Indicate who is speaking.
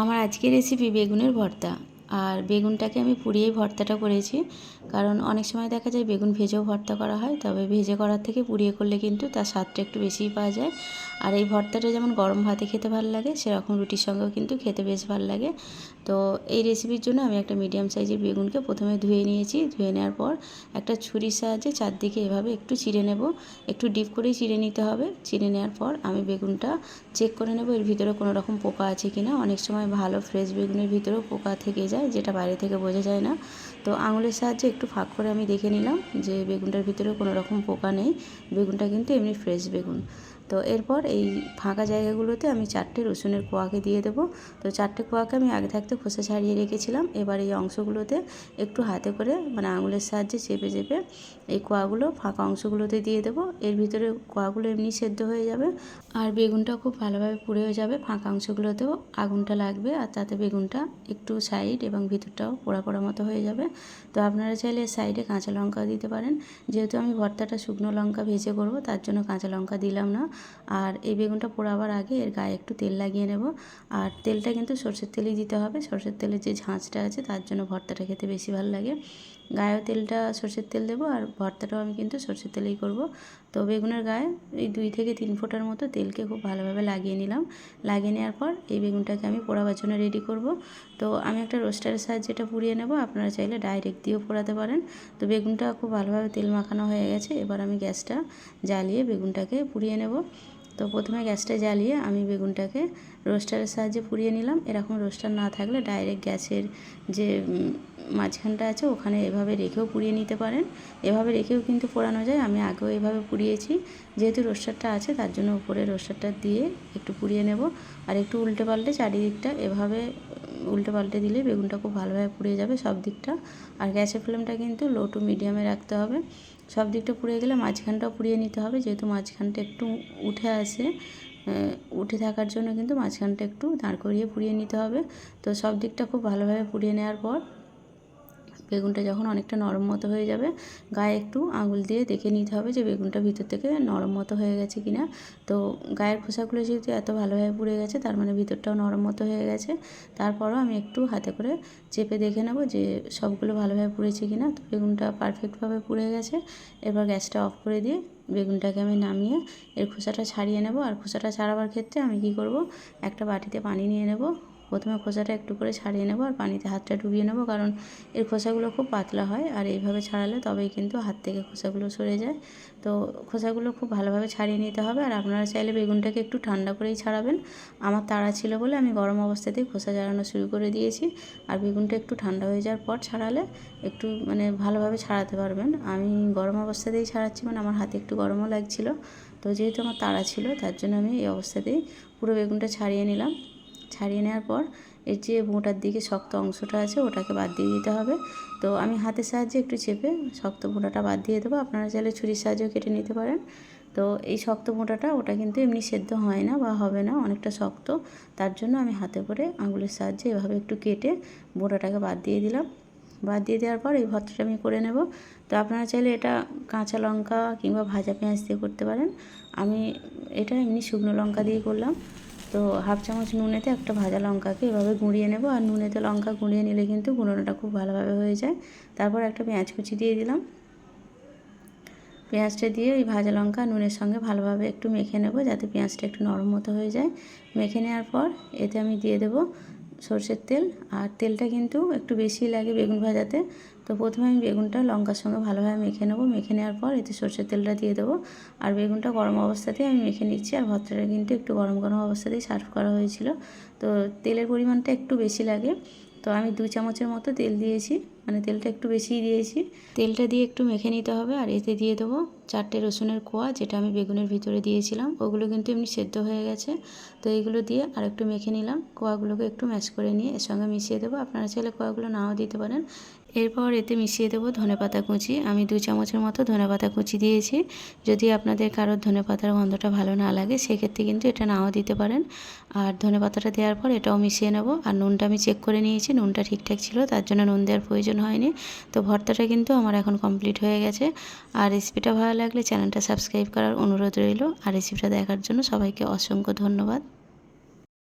Speaker 1: আমার আজকের রেসিপি বেগুনের ভর্তা। আর বেগুনটাকে আমি পুড়িয়েই ভর্তাটা করেছি। কারণ অনেক সময় দেখা যায় বেগুন ভেজেও ভর্তা করা হয়, তবে ভেজে করার থেকে পুড়িয়ে করলে কিন্তু তার স্বাদটা একটু বেশিই পাওয়া যায়। আর এই ভর্তাটা যেমন গরম ভাতে খেতে ভালো লাগে, সেরকম রুটির সঙ্গেও কিন্তু খেতে বেশ ভালো লাগে। তো এই রেসিপির জন্য আমি একটা মিডিয়াম সাইজের বেগুনকে প্রথমে ধুয়ে নিয়েছি। ধুয়ে নেওয়ার পর একটা ছুরির সাহায্যে চারদিকে এভাবে একটু চিড়ে নেব। একটু ডিপ করেই চিড়ে নিতে হবে। চিড়ে নেওয়ার পর আমি বেগুনটা চেক করে নেব, এর ভিতরে কোনো রকম পোকা আছে কি না অনেক সময় ভালো ফ্রেশ বেগুনের ভিতরেও পোকা থেকে যায়। যেটা বাইরে থেকে বোঝা যায় না। তো আঙুলের সাহায্যে একটু ফাঁক করে আমি দেখে নিলাম যে বেগুনটার ভিতরেও কোনো রকম পোকা নেই। বেগুনটা কিন্তু এমনি ফ্রেশ বেগুন। তো এরপর এই ফাঁকা জায়গাগুলোতে আমি চারটে রসুনের কোয়াকে দিয়ে দেবো। তো চারটে কোয়াকে আমি আগে থাকতে খোসা ছাড়িয়ে রেখেছিলাম। এবার এই অংশগুলোতে একটু হাতে করে মানে আঙুলের সাহায্যে চেপে চেপে এই কোয়াগুলো ফাঁকা অংশগুলোতে দিয়ে দেবো। এর ভিতরে কোয়াগুলো এমনি সেদ্ধ হয়ে যাবে আর বেগুনটা খুব ভালোভাবে পুড়েও যাবে। ফাঁকা অংশগুলোতেও আগুনটা লাগবে আর তাতে বেগুনটা একটু সাইড এবং ভিতরটাও পোড়া পোড়া মতো হয়ে যাবে। তো আপনারা চাইলে সাইডে কাঁচা লঙ্কাও দিতে পারেন। যেহেতু আমি ভর্তাটা শুকনো লঙ্কা ভেজে করব, তার জন্য কাঁচা লঙ্কা দিলাম না। আর এই বেগুনটা পোড়াবার আগে এর গায়ে একটু তেল লাগিয়ে নেব। আর তেলটা কিন্তু সর্ষের তেলেই দিতে হবে। সর্ষের তেলের যে ঝাঁঝটা আছে, তার জন্য ভর্তাটা খেতে বেশি ভালো লাগে। গায়েও তেলটা সর্ষের তেল দেবো আর ভর্তাটাও আমি কিন্তু সর্ষের তেলেই করব। তো বেগুনের গায়ে এই দুই থেকে তিন ফোঁটার মতো তেলকে খুব ভালোভাবে লাগিয়ে নিলাম। লাগিয়ে নেওয়ার পর এই বেগুনটাকে আমি পোড়াবার জন্য রেডি করব। তো আমি একটা রোস্টারের সাহায্যে এটা পুড়িয়ে নেব, আপনারা চাইলে ডাইরেক্ট দিয়েও পোড়াতে পারেন। তো বেগুনটা খুব ভালোভাবে তেল মাখানো হয়ে গেছে, এবার আমি গ্যাসটা জ্বালিয়ে বেগুনটাকে পুড়িয়ে নেব। তো প্রথমে গ্যাসটা জ্বালিয়ে আমি বেগুনটাকে রোস্টারের সাহায্যে পুড়িয়ে নিলাম। এরকম রোস্টার না থাকলে ডাইরেক্ট গ্যাসের যে মাঝখানটা আছে, ওখানে এভাবে রেখেও পুড়িয়ে নিতে পারেন। এভাবে রেখেও কিন্তু পোড়ানো যায়। আমি আগেও এভাবে পুড়িয়েছি। যেহেতু রোস্টারটা আছে, তার জন্য উপরে রোস্টারটা দিয়ে একটু পুড়িয়ে নেব। আর একটু উল্টে পাল্টে চারিদিকটা এভাবে উল্টে পাল্টে দিলে বেগুনটা খুব ভালোভাবে পুড়ে যাবে সব দিকটা। আর গ্যাসের ফ্লেমটা কিন্তু লো টু মিডিয়ামে রাখতে হবে। সব দিকটা পুড়িয়ে গেলে মাঝখানটাও পুড়িয়ে নিতে হবে। যেহেতু মাঝখানটা একটু উঠে আসে উঠে থাকার জন্য কিন্তু মাঝখানটা একটু দাঁড় করিয়ে পুড়িয়ে নিতে হবে। তো সব দিকটা খুব ভালোভাবে পুড়িয়ে নেওয়ার পর বেগুনটা যখন অনেকটা নরম মতো হয়ে যাবে, গায়ে একটু আঙুল দিয়ে দেখে নিতে হবে যে বেগুনটা ভিতর থেকে নরম মতো হয়ে গেছে কিনা। তো গায়ের খোসাগুলো যেহেতু এত ভালোভাবে পুড়ে গেছে, তার মানে ভিতরটাও নরম মতো হয়ে গেছে। তারপরও আমি একটু হাতে করে চেপে দেখে নেব যে সবগুলো ভালোভাবে পুড়েছে কিনা। তো বেগুনটা পারফেক্টভাবে পুড়ে গেছে। এবার গ্যাসটা অফ করে দিয়ে বেগুনটাকে আমি নামিয়ে এর খোসাটা ছাড়িয়ে নেব। আর খোসাটা ছাড়াবার ক্ষেত্রে আমি কি করব, একটা বাটিতে পানি নিয়ে নেব। প্রথমে খোসাটা একটু করে ছাড়িয়ে নেব আর পানিতে হাতটা ডুবিয়ে নেব কারণ এর খোসাগুলো খুব পাতলা হয় আর এইভাবে ছাড়ালে তবেই কিন্তু হাত থেকে খোসাগুলো সরে যায়। তো খোসাগুলো খুব ভালোভাবে ছাড়িয়ে নিতে হবে আর আপনারা চাইলে বেগুনটাকে একটু ঠান্ডা করেই ছাড়াবেন। আমার তাড়া ছিল বলে আমি গরম অবস্থাতেই খোসা ছাড়ানো শুরু করে দিয়েছি। আর বেগুনটা একটু ঠান্ডা হয়ে যাওয়ার পর ছাড়ালে একটু মানে ভালোভাবে ছাড়াতে পারবেন। আমি গরম অবস্থাতেই ছাড়াচ্ছি মানে আমার হাতে একটু গরমও লাগছিল। তো যেহেতু আমার তাড়া ছিল তার জন্য আমি এই অবস্থাতেই পুরো বেগুনটা ছাড়িয়ে নিলাম। ছাড়িয়ে নেওয়ার পর এর যে মোটার দিকে শক্ত অংশটা আছে ওটাকে বাদ দিয়ে দিতে হবে। তো আমি হাতের সাহায্যে একটু চেপে শক্ত মোটাটা বাদ দিয়ে দেবো। আপনারা চাইলে ছুরির সাহায্যেও কেটে নিতে পারেন। তো এই শক্ত মোটাটা ওটা কিন্তু এমনি সেদ্ধ হয় না বা হবে না, অনেকটা শক্ত। তার জন্য আমি হাতে করে আঙুলের সাহায্যে এভাবে একটু কেটে মোটাটাকে বাদ দিয়ে দিলাম। বাদ দিয়ে দেওয়ার পর এই ভর্তাটা আমি করে নেব। তো আপনারা চাইলে এটা কাঁচা লঙ্কা কিংবা ভাজা পেঁয়াজ দিয়ে করতে পারেন। আমি এটা এমনি শুকনো লঙ্কা দিয়ে করলাম। তো হাফ চামচ নুনেতে একটা ভাজা লঙ্কাকে এভাবে গুঁড়িয়ে নেব, আর নুনেতে লঙ্কা গুঁড়িয়ে নিলে কিন্তু গুঁড়োটা খুব ভালোভাবে হয়ে যায়। তারপর একটা পেঁয়াজ কুচি দিয়ে দিলাম। পেঁয়াজটা দিয়ে ওই ভাজা লঙ্কা নুনের সঙ্গে ভালোভাবে একটু মেখে নেব, যাতে পেঁয়াজটা একটু নরম মতো হয়ে যায়। মেখে নেওয়ার পর এতে আমি দিয়ে দেব সর্ষের তেল, আর তেলটা কিন্তু একটু বেশি লাগে বেগুন ভাজাতে। তো প্রথমে আমি বেগুনটা লঙ্কার সঙ্গে ভালোভাবে মেখে নেব। মেখে নেওয়ার পর এতে সর্ষের তেলটা দিয়ে দেবো। আর বেগুনটা গরম অবস্থাতেই আমি মেখে নিচ্ছি, আর ভর্তাটা কিন্তু একটু গরম গরম অবস্থাতেই সার্ভ করা হয়েছিল। তো তেলের পরিমাণটা একটু বেশি লাগে। তো আমি দু চামচের মতো তেল দিয়েছি। মানে তেলটা একটু বেশিই দিয়েছি। তেলটা দিয়ে একটু মেখে নিতে হবে আর এতে দিয়ে দেবো চারটে রসুনের কোয়া যেটা আমি বেগুনের ভিতরে দিয়েছিলাম। ওগুলো কিন্তু এমনি সেদ্ধ হয়ে গেছে। তো এইগুলো দিয়ে আর একটু মেখে নিলাম। কোয়াগুলোকে একটু ম্যাশ করে নিয়ে এর সঙ্গে মিশিয়ে দেবো। আপনারা চাইলে কোয়াগুলো নাও দিতে পারেন। এরপর এতে মিশিয়ে দেবো ধনেপাতা কুচি। আমি দু চামচের মতো ধনেপাতা কুচি দিয়েছি। যদি আপনাদের কারোর ধনেপাতার গন্ধটা ভালো না লাগে, সেক্ষেত্রে কিন্তু এটা নাও দিতে পারেন। আর ধনেপাতাটা দেওয়ার পর এটাও মিশিয়ে নেব। আর নুনটা আমি চেক করে নিয়েছি। নুনটা ঠিকঠাক ছিল, তার জন্য নুন দেওয়ার প্রয়োজন হয়নি। তো ভর্তাটা কিন্তু আমার এখন কমপ্লিট হয়ে গেছে। আর রেসিপিটা ভালো লাগলে চ্যানেলটা সাবস্ক্রাইব করার অনুরোধ রইল। আর রেসিপিটা দেখার জন্য সবাইকে অসংখ্য ধন্যবাদ।